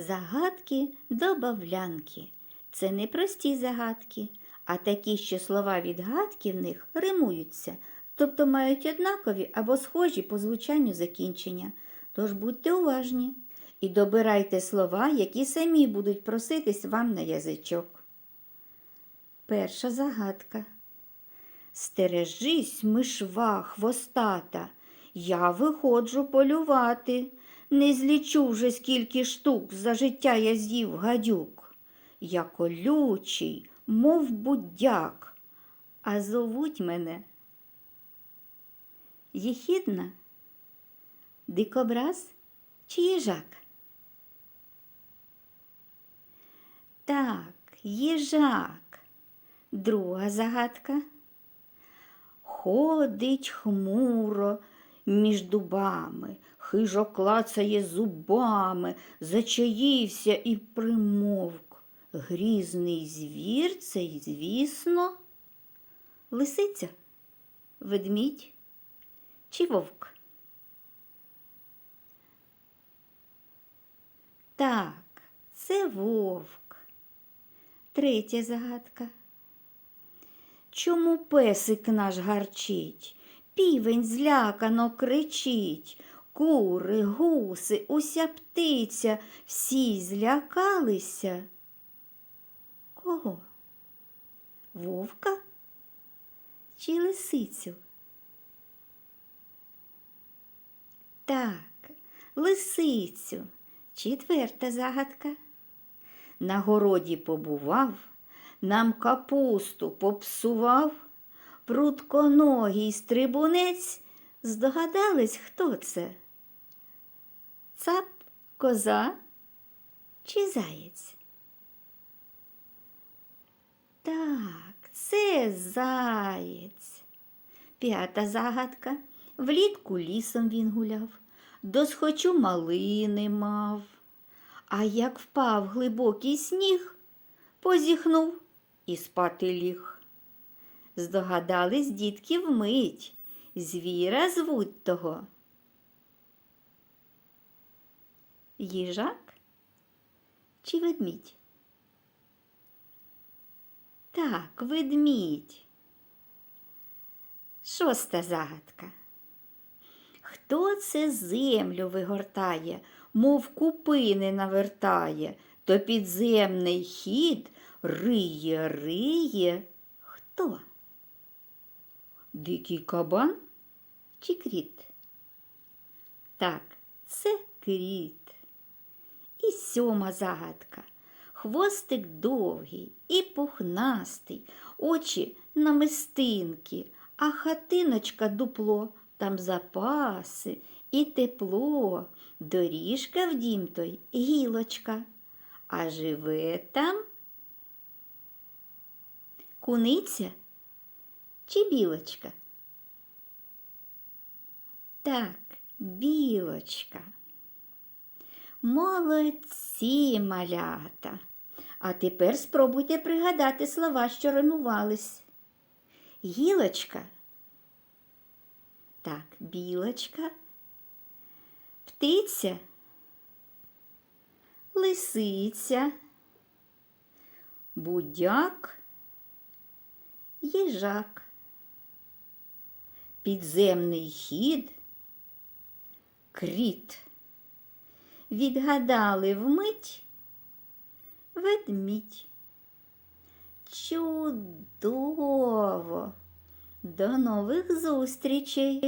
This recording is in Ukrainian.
Загадки добавлянки. Це не прості загадки, а такі, що слова відгадки в них римуються, тобто мають однакові або схожі по звучанню закінчення. Тож будьте уважні і добирайте слова, які самі будуть проситись вам на язичок. Перша загадка. Стережись, мишва хвостата, я виходжу полювати. Не злічу вже скільки штук за життя я з'їв гадюк. Я колючий, мов будяк, а зовуть мене. Єхідна, дикобраз чи їжак? Так, їжак. Друга загадка. Ходить хмуро між дубами, хижо клацає зубами, зачаївся і примовк. Грізний звір цей, звісно, лисиця, ведмідь чи вовк. Так, це вовк. Третя загадка. Чому песик наш гарчить? Півень злякано кричить. Кури, гуси, уся птиця, всі злякалися. Кого? Вовка чи лисицю? Так, лисицю. Четверта загадка. На городі побував, нам капусту попсував, прутконогий стрибунець. Здогадались, хто це? Цап, коза чи заєць? Так, це заєць. П'ята загадка. Влітку лісом він гуляв, досхочу малини мав. А як впав глибокий сніг, позіхнув і спати ліг. Здогадались дітки вмить, звіра звуть того. Їжак чи ведмідь? Так, ведмідь. Шоста загадка. Хто це землю вигортає, мов купини навертає, то підземний хід риє, риє. Хто? Дикий кабан чи кріт? Так, це кріт. Сьома загадка. Хвостик довгий і пухнастий, очі намистинки, а хатиночка дупло, там запаси і тепло, доріжка в дім той гілочка, а живе там куниця чи білочка? Так, білочка. Молодці малята. А тепер спробуйте пригадати слова, що римувались. Гілочка. Так, білочка. Птиця. Лисиця. Будяк. Їжак. Підземний хід. Кріт. Відгадали вмить ведмідь. Чудово! До нових зустрічей!